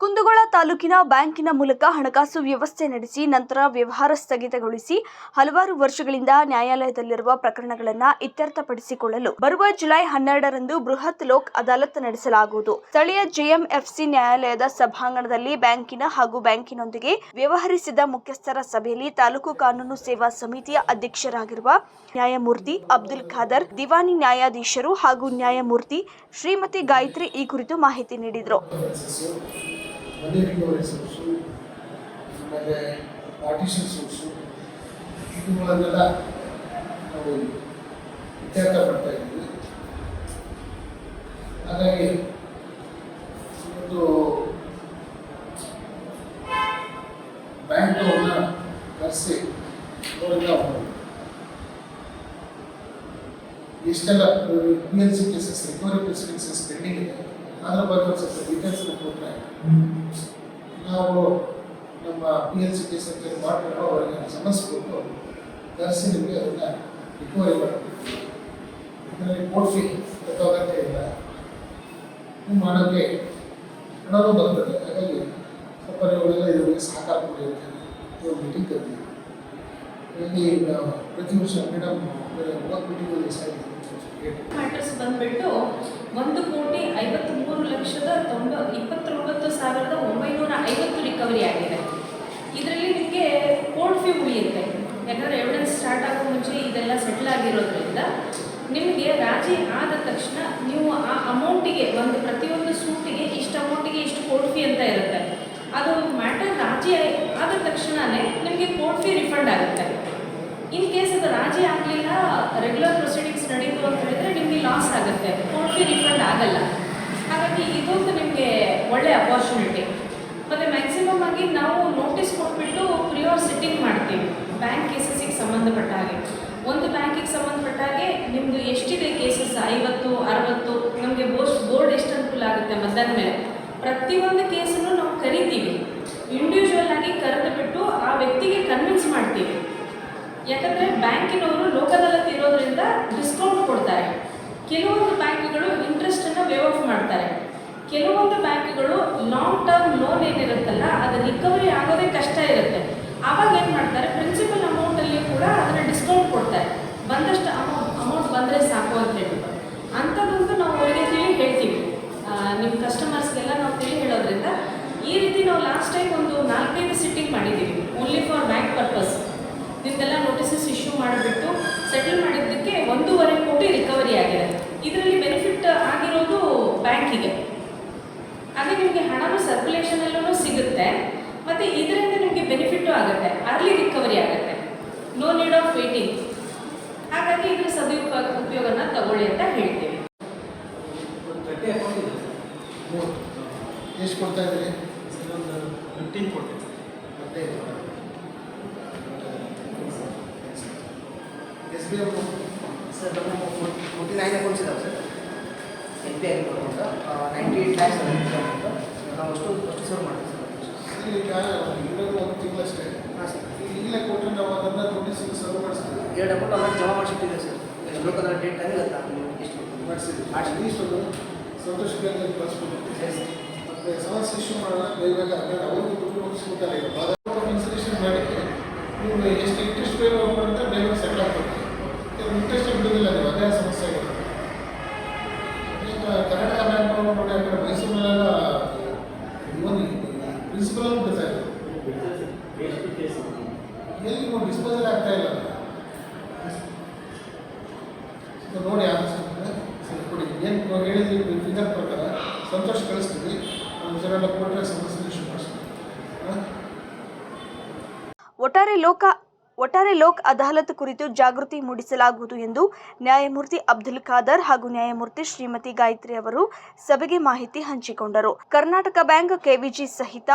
ಕುಂದಗೋಳ ತಾಲೂಕಿನ ಬ್ಯಾಂಕಿನ ಮೂಲಕ ಹಣಕಾಸು ವ್ಯವಸ್ಥೆ ನಡೆಸಿ ನಂತರ ವ್ಯವಹಾರ ಸ್ಥಗಿತಗೊಳಿಸಿ ಹಲವಾರು ವರ್ಷಗಳಿಂದ ನ್ಯಾಯಾಲಯದಲ್ಲಿರುವ ಪ್ರಕರಣಗಳನ್ನು ಇತ್ಯರ್ಥಪಡಿಸಿಕೊಳ್ಳಲು ಬರುವ ಜುಲೈ ಹನ್ನೆರಡರಂದು ಬೃಹತ್ ಲೋಕ್ ಅದಾಲತ್ ನಡೆಸಲಾಗುವುದು. ಸ್ಥಳೀಯ ಜೆಎಂಎಫ್ಸಿ ನ್ಯಾಯಾಲಯದ ಸಭಾಂಗಣದಲ್ಲಿ ಬ್ಯಾಂಕಿನ ಹಾಗೂ ಬ್ಯಾಂಕಿನೊಂದಿಗೆ ವ್ಯವಹರಿಸಿದ ಮುಖ್ಯಸ್ಥರ ಸಭೆಯಲ್ಲಿ ತಾಲೂಕು ಕಾನೂನು ಸೇವಾ ಸಮಿತಿಯ ಅಧ್ಯಕ್ಷರಾಗಿರುವ ನ್ಯಾಯಮೂರ್ತಿ ಅಬ್ದುಲ್ ಖಾದರ್, ದಿವಾನಿ ನ್ಯಾಯಾಧೀಶರು ಹಾಗೂ ನ್ಯಾಯಮೂರ್ತಿ ಶ್ರೀಮತಿ ಗಾಯತ್ರಿ ಈ ಕುರಿತು ಮಾಹಿತಿ ನೀಡಿದರು. ರೆಫರೆನ್ಸಸ್ಸು ಮನಿ ರಿಕವರಿ ಸೋರ್ಸು ಆಮೇಲೆ ಪಾರ್ಟಿಷನ್ ಸೋರ್ಸು ಇವುಗಳನ್ನೆಲ್ಲ ನಾವು ಇತ್ಯರ್ಥ ಪಡ್ತಾ ಇದ್ದೀವಿ. ಹಾಗಾಗಿ ಒಂದು ಬ್ಯಾಂಕ್ ಅವ್ರನ್ನ ಕರೆಸಿ ಅವರಿಂದ ಎಷ್ಟೆಲ್ಲ P L C cases recovery cases pending ಇದೆ. ಅದರ ಬಗ್ಗೆ ಡೀಟೇಲ್ಸ್ ಕೊಟ್ಟರೆ ನಾವು ನಮ್ಮ ಪಿ ಎಲ್ ಸಿ ಕೇಸ್ ಅಂತ ಮಾಡಿಕೊಂಡು ಅವರಿಗೆ ಸಮಸ್ಕೊಟ್ಟು ಕರೆಸಿ ನಿಮಗೆ ಅದನ್ನ ರಿಕವರಿ ಮಾಡ್ತೀವಿ. ಇದರಲ್ಲಿ ಕೋರ್ಟ್ ಫೀ ಗೊತ್ತಾಗತ್ತೆ ಇಲ್ಲ. ನೀವು ಮಾಡೋಕ್ಕೆ ಹಣನೂ ಬರ್ತದೆ. ಹಾಗಾಗಿ ಸ್ವಲ್ಪ ನೀವುಗಳೆಲ್ಲ ಇದ್ರ ಬಗ್ಗೆ ಸಹಕಾರ ಕೊಡಿ ಅಂತ ಮೀಟಿಂಗ್ ಕರೆದಿದ್ದೀವಿ ಪ್ರತಿ ವರ್ಷ ಮೇಡಮ್ ಸೈಡ್ ಮ್ಯಾಟರ್ಸ್ ಬಂದ್ಬಿಟ್ಟು ಒಂದು ಕೋಟಿ ಲಕ್ಷದ ತೊಂಬ ಇಪ್ಪತ್ತೊಂಬತ್ತು ಸಾವಿರದ ಒಂಬೈನೂರ ಐವತ್ತು ರಿಕವರಿ ಆಗಿದೆ. ಇದರಲ್ಲಿ ನಿಮಗೆ ಕೋರ್ಟ್ ಫೀ ಉಳಿಯುತ್ತೆ. ಯಾಕಂದರೆ ಎವಿಡೆನ್ಸ್ ಸ್ಟಾರ್ಟ್ ಆಗೋ ಮುಂಚೆ ಇದೆಲ್ಲ ಸೆಟ್ಲ್ ಆಗಿರೋದ್ರಿಂದ ನಿಮಗೆ ರಾಜಿ ಆದ ತಕ್ಷಣ ನೀವು ಆ ಅಮೌಂಟಿಗೆ ಒಂದು ಪ್ರತಿಯೊಂದು ಸೂಟಿಗೆ ಇಷ್ಟು ಅಮೌಂಟಿಗೆ ಇಷ್ಟು ಕೋರ್ಟ್ ಫೀ ಅಂತ ಇರುತ್ತೆ. ಅದು ಮ್ಯಾಟರ್ ರಾಜಿ ಆದ ತಕ್ಷಣವೇ ನಿಮಗೆ ಕೋರ್ಟ್ ಫೀ ರಿಫಂಡ್ ಆಗುತ್ತೆ. ಇನ್ ಕೇಸ್ ಅದು ರಾಜಿ ಆಗಲಿಲ್ಲ ರೆಗ್ಯುಲರ್ ಪ್ರೊಸೀಡಿಂಗ್ಸ್ ನಡೀತು ಅಂತ ಹೇಳಿದರೆ ನಿಮಗೆ ಲಾಸ್ ಆಗುತ್ತೆ. ಕೋರ್ಟ್ ಫೀ ರಿಫಂಡ್ ಆಗಲ್ಲ. ಹಾಗಾಗಿ ಇದೊಂದು ನಿಮಗೆ ಒಳ್ಳೆ ಅಪಾರ್ಚುನಿಟಿ ಮತ್ತು ಮ್ಯಾಕ್ಸಿಮಮ್ ಆಗಿ ನಾವು ನೋಟಿಸ್ ಕೊಟ್ಬಿಟ್ಟು ಪ್ರಿಯೋರ್ ಸಿಟ್ಟಿಂಗ್ ಮಾಡ್ತೀವಿ. ಬ್ಯಾಂಕ್ ಕೇಸಸ್ಸಿಗೆ ಸಂಬಂಧಪಟ್ಟ ಹಾಗೆ. ಒಂದು ಬ್ಯಾಂಕಿಗೆ ಸಂಬಂಧಪಟ್ಟ ಹಾಗೆ ನಿಮ್ಮದು ಎಷ್ಟಿದೆ ಕೇಸಸ್ ಐವತ್ತು, ಅರವತ್ತು? ನಮಗೆ ಬೋಸ್ಟ್ ಬೋರ್ಡ್ ಎಷ್ಟು ಅನುಕೂಲ ಆಗುತ್ತೆ ಮಧ್ಯಾಹ್ನ ಮೇಲೆ? ಪ್ರತಿಯೊಂದು ಕೇಸನ್ನು ನಾವು ಕರಿತೀವಿ. ಇಂಡಿವಿಜುವಲ್ ಆಗಿ ಕರೆದು ಬಿಟ್ಟು ಆ ವ್ಯಕ್ತಿಗೆ ಕನ್ವಿನ್ಸ್ ಮಾಡ್ತೀವಿ. ಯಾಕಂದರೆ ಬ್ಯಾಂಕಿನವರು ಕೊಡ್ತಾರೆ ಕೆಲವೊಂದು ಬ್ಯಾಂಕ್ಗಳು ಇಂಟ್ರೆಸ್ಟನ್ನು ವೇವ್ ಆಫ್ ಮಾಡ್ತಾರೆ. ಕೆಲವೊಂದು ಬ್ಯಾಂಕ್ಗಳು ಲಾಂಗ್ ಟರ್ಮ್ ಲೋನ್ ಏನಿರುತ್ತಲ್ಲ, ಅದು ರಿಕವರಿ ಆಗೋದೇ ಕಷ್ಟ ಇರುತ್ತೆ. ಆವಾಗ ಏನು ಮಾಡ್ತಾರೆ ಪ್ರಿನ್ಸಿಪಲ್ ಅಮೌಂಟಲ್ಲಿ ಕೂಡ ಅದನ್ನು ಡಿಸ್ಕೌಂಟ್ ಕೊಡ್ತಾರೆ. ಬಂದಷ್ಟು ಅಮೌಂಟ್ ಅಮೌಂಟ್ ಬಂದರೆ ಸಾಕು ಅಂತ ಹೇಳ್ಬಿಟ್ಟು. ಅಂಥದ್ದಂತೂ ನಾವು ಅವರಿಗೆ ತಿಳಿ ಹೇಳ್ತೀವಿ. ನಿಮ್ಮ ಕಸ್ಟಮರ್ಸ್ಗೆಲ್ಲ ನಾವು ತಿಳಿ ಹೇಳೋದ್ರಿಂದ ಈ ರೀತಿ ನಾವು ಲಾಸ್ಟ್ ಟೈಮ್ ಒಂದು ನಾಲ್ಕೈದು ಸಿಟ್ಟಿಂಗ್ ಮಾಡಿದ್ದೀವಿ ಓನ್ಲಿ ಫಾರ್ ಬ್ಯಾಂಕ್ ಪರ್ಪಸ್ ನಿಮ್ದೆಲ್ಲ ನೋಟಿಸಸ್ ಇಶ್ಯೂ ಮಾಡಿಬಿಟ್ಟು ಸೆಟಲ್ ಮಾಡಿದ್ದಕ್ಕೆ ಒಂದೂವರೆ ಕೋಟಿ ರಿಕವರಿ ಆಗಿದೆ. ಇದರಲ್ಲಿ ಬೆನಿಫಿಟ್ ಆಗಿರೋದು ಬ್ಯಾಂಕಿಗೆ ಹಾಗೆ ನಿಮಗೆ ಹಣನೂ ಸರ್ಕ್ಯುಲೇಷನಲ್ಲೂ ಸಿಗುತ್ತೆ ಮತ್ತು ಇದರಿಂದ ನಿಮಗೆ ಬೆನಿಫಿಟ್ಟು ಆಗುತ್ತೆ. ಅರ್ಲಿ ರಿಕವರಿ ಆಗುತ್ತೆ. ನೋ ನೀಡ್ ಆಫ್ ವೇಟಿಂಗ್ ಹಾಗಾಗಿ ಇದರ ಸದುಪಯೋಗ ಉಪಯೋಗನ ತಗೊಳ್ಳಿ ಅಂತ ಹೇಳ್ತೀವಿ. ಎಷ್ಟು ಕೊಡ್ತಾ ಇದ್ದೀರಿ? ಫಿಫ್ಟೀನ್ ಕೊಡ್ತೀವಿ ಎಸ್ ಬಿ ಎಂ ಸರ್ ನಮ್ಮ ಫೋರ್ಟಿ ನೈನ್ ಅಕೌಂಟ್ಸ್ ಇದಾವೆ sir. I account ninety eight lakhs amount. ನಾವು ಅಷ್ಟು ಅಷ್ಟು ಸರ್ವ್ ಮಾಡ್ತೀವಿ ಸರ್. ಈಗ ಇರೋದು ಒಂದು ತಿಂಗಳಷ್ಟೇ ಹಾಂ ಸರ್. ಈಗಲೇ ಕೊಟ್ಟರೆ ನಾವು ಅದನ್ನು ಸರ್ವ್ ಮಾಡಿಸ್ತೀವಿ ಎರಡು ಅಕೌಂಟ್ ಆಲ್ರೆಡಿ ಜಮಾ ಮಾಡಿಸಿಟ್ಟಿದೆ ಸರ್. ಲೋಕಲ್ ಡೇಟ್ ಟೈಮ್ ಇರುತ್ತೆ ಎಷ್ಟು ಮಾಡಿಸಿದ್ವಿ ಮಾಡಿಸಿ. ಅಟ್ಲೀಸ್ಟ್ ಸಂತೋಷ್ ಕೇಂದ್ರಕ್ಕೆ ಕಳಿಸ್ಬಿಟ್ಟು ಮತ್ತೆ ಸಮಸ್ಯೆ ಇಶ್ಯೂ ಮಾಡೋಣ. ಅವ್ರಿಗೂ ದುಡ್ಡು ಈಗ. ಮಾಡಿ ನೀವು ಎಷ್ಟು ಅದೇ ಸಮಸ್ಯೆ ಆಗಿದೆ. ಈಗ ಕರ್ನಾಟಕ ಬ್ಯಾಂಕ್ ಅವರು ನೋಡಿ ಕಡೆ ಮೈಸೂರಿನೆಲ್ಲ ಪ್ರಿನ್ಸಿಪಲ್ ಬಿಡ್ತಾ ಇದ್ದಾರೆ ಎಲ್ಲಿ ನೋಡಿ ಡಿಸ್ಪೋಸಲ್ ಆಗ್ತಾ ಇಲ್ಲ. ನೋಡಿ ಆದಷ್ಟು ಸರಿ ಏನು ಹೇಳಿದ್ವಿ ಫಿಗರ್ ಪ್ರಕಾರ? ಸಂತೋಷ ಕಳಿಸ್ತೀವಿ. ಜನರೆಲ್ಲ ಜನ ಕೊಟ್ಟರೆ ಸಮಸ್ಯೆ ಒಟ್ಟಾರೆ ಲೋಕ ಒಟ್ಟಾರೆ ಲೋಕ್ ಅದಾಲತ್ ಕುರಿತು ಜಾಗೃತಿ ಮೂಡಿಸಲಾಗುವುದು ಎಂದು ನ್ಯಾಯಮೂರ್ತಿ ಅಬ್ದುಲ್ ಖಾದರ್ ಹಾಗೂ ನ್ಯಾಯಮೂರ್ತಿ ಶ್ರೀಮತಿ ಗಾಯತ್ರಿ ಅವರು ಸಭೆಗೆ ಮಾಹಿತಿ ಹಂಚಿಕೊಂಡರು. ಕರ್ನಾಟಕ ಬ್ಯಾಂಕ್, ಕೆವಿಜಿ ಸಹಿತ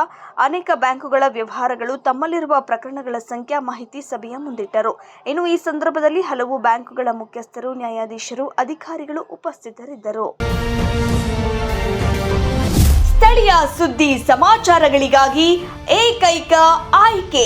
ಅನೇಕ ಬ್ಯಾಂಕುಗಳ ವ್ಯವಹಾರಗಳು ತಮ್ಮಲ್ಲಿರುವ ಪ್ರಕರಣಗಳ ಸಂಖ್ಯಾ ಮಾಹಿತಿ ಸಭೆಯ ಮುಂದಿಟ್ಟರು. ಇನ್ನು ಈ ಸಂದರ್ಭದಲ್ಲಿ ಹಲವು ಬ್ಯಾಂಕುಗಳ ಮುಖ್ಯಸ್ಥರು, ನ್ಯಾಯಾಧೀಶರು, ಅಧಿಕಾರಿಗಳು ಉಪಸ್ಥಿತರಿದ್ದರು. ಸ್ಥಳೀಯ ಸುದ್ದಿ ಸಮಾಚಾರಗಳಿಗಾಗಿ ಏಕೈಕ ಆಯ್ಕೆ.